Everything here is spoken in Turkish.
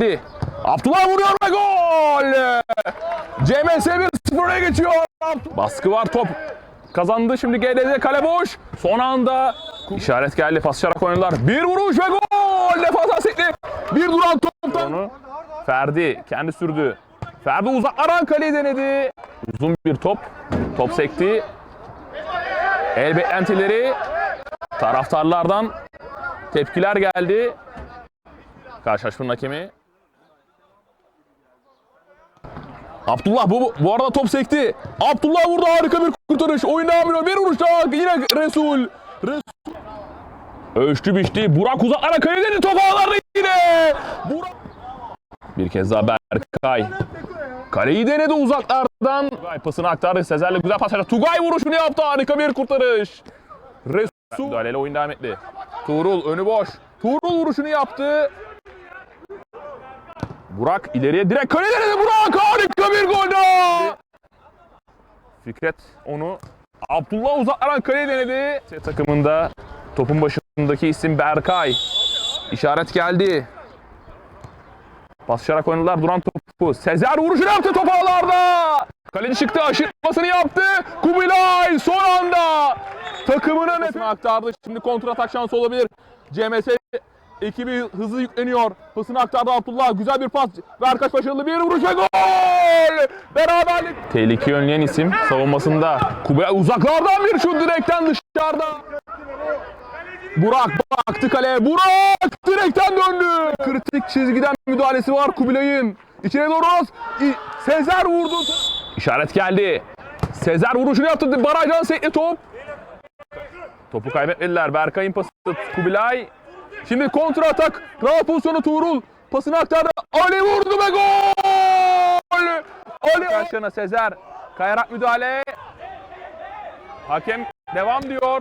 geldi. Abdullah vuruyor ve gol. CMS 1-0'a geçiyor. Baskı var top. Kazandı şimdi GDD kale boş. Son anda işaret geldi paslaşarak oynadılar. Bir vuruş ve gol. Defans hasekli. Bir duran toptan. Ferdi kendi sürdü. Ferdi uzaklara kaleyi denedi. Uzun bir top. Top sekti. El beklentileri taraftarlardan tepkiler geldi. Karşılaşmanın hakemi. Abdullah bu, bu arada top sekti. Abdullah vurdu harika bir kurtarış. Oyun devam ediyor. Bir vuruş daha. Yine Resul. Resul. Ölçtü biçti. Burak uzaklara kayıdeni top ağlarda yine. Burak. Bir kez daha Berkay. Kaleyi denedi uzaklardan. Tugay pasını aktardı. Sezer'le güzel pas açtı. Tugay vuruşunu yaptı. Harika bir kurtarış. Resul. Müdahaleyle oyun devam etti. Tuğrul önü boş. Tuğrul vuruşunu yaptı. Burak ileriye direkt kaleye denedi. Burak harika bir gol daha. Fikret onu Abdullah uzaklaran kaleye denedi. Takımında topun başındaki isim Berkay. İşaret geldi. Paslaşarak oynadılar duran topu. Sezer vuruşunu yaptı top ağlarda. Kaleci çıktı aşırtmasını yaptı. Kubilay son anda takımına nefes aktardı. Şimdi kontra atak şansı olabilir. CMS ekibi hızlı yükleniyor. Pasını aktardı Abdullah. Güzel bir pas. Berkaç başarılı bir vuruş ve gol! Beraberlik. Tehlikeyi önleyen isim savunmasında. Kubilay uzaklardan bir şut direkten dışarıda. Burak baktı kaleye. Burak direkten döndü. Kritik çizgiden müdahalesi var Kubilay'ın. İçine doğru az. Sezer vurdu. İşaret geldi. Sezer vuruşunu yaptı. Barajdan sekli top. Topu kaybetmediler. Berkay'ın pası Kubilay. Şimdi kontra atak. Rahat pozisyonu Tuğrul. Pasını aktardı. Ali vurdu ve gol! Ali Başkanı Sezer. Kayarak müdahale. Hakem devam diyor.